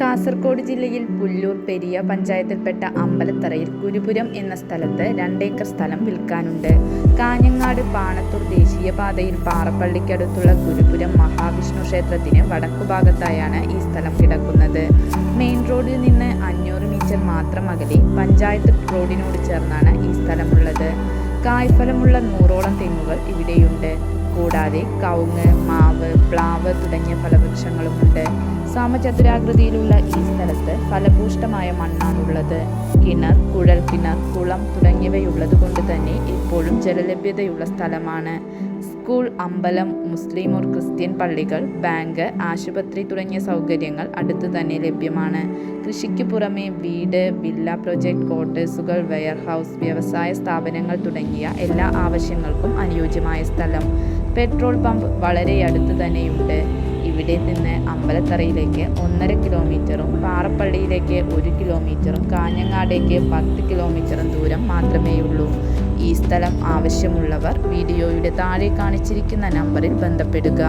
കാസർഗോഡ് ജില്ലയിൽ പുല്ലൂർ പെരിയ പഞ്ചായത്തിൽപ്പെട്ട അമ്പലത്തറയിൽ ഗുരുപുരം എന്ന സ്ഥലത്ത് രണ്ടേക്കർ സ്ഥലം വിൽക്കാനുണ്ട്. കാഞ്ഞങ്ങാട് പാണത്തൂർ ദേശീയപാതയിൽ പാറപ്പള്ളിക്കടുത്തുള്ള ഗുരുപുരം മഹാവിഷ്ണു ക്ഷേത്രത്തിന് വടക്കുഭാഗത്തായാണ് ഈ സ്ഥലം കിടക്കുന്നത്. മെയിൻ റോഡിൽ നിന്ന് അഞ്ഞൂറ് മീറ്റർ മാത്രം അകലെ പഞ്ചായത്ത് റോഡിനോട് ചേർന്നാണ് ഈ സ്ഥലമുള്ളത്. കായ്ഫലമുള്ള നൂറോളം തെങ്ങുകൾ ഇവിടെയുണ്ട്. കൂടാതെ കവുങ്ങ് മാവ് പ്ലാവ് തുടങ്ങിയ ഫലവൃക്ഷങ്ങളുമുണ്ട്. സമചതുരാകൃതിയിലുള്ള ഈ സ്ഥലത്ത് ഫലഭൂഷ്ടമായ മണ്ണാണുള്ളത്. കിണർ കുഴൽ കിണർ കുളം തുടങ്ങിയവയുള്ളത് കൊണ്ട് തന്നെ ഇപ്പോഴും ജലലഭ്യതയുള്ള സ്ഥലമാണ്. സ്കൂൾ അമ്പലം മുസ്ലിം ഓർ ക്രിസ്ത്യൻ പള്ളികൾ ബാങ്ക് ആശുപത്രി തുടങ്ങിയ സൗകര്യങ്ങൾ അടുത്ത് തന്നെ ലഭ്യമാണ്. കൃഷിക്ക് പുറമെ വീട് വില്ല പ്രൊജക്ട് ക്വാർട്ടേഴ്സുകൾ വെയർഹൗസ് വ്യവസായ സ്ഥാപനങ്ങൾ തുടങ്ങിയ എല്ലാ ആവശ്യങ്ങൾക്കും അനുയോജ്യമായ സ്ഥലം. പെട്രോൾ പമ്പ് വളരെ അടുത്ത് തന്നെയുണ്ട്. ഇവിടെ നിന്ന് അമ്പലത്തറയിലേക്ക് ഒന്നര കിലോമീറ്ററും പാറപ്പള്ളിയിലേക്ക് ഒരു കിലോമീറ്ററും കാഞ്ഞങ്ങാടേക്ക് പത്ത് കിലോമീറ്ററും ദൂരം മാത്രമേയുള്ളൂ ഈ സ്ഥലം ആവശ്യമുള്ളവർ വീഡിയോയുടെ താഴെ കാണിച്ചിരിക്കുന്ന നമ്പറിൽ ബന്ധപ്പെടുക.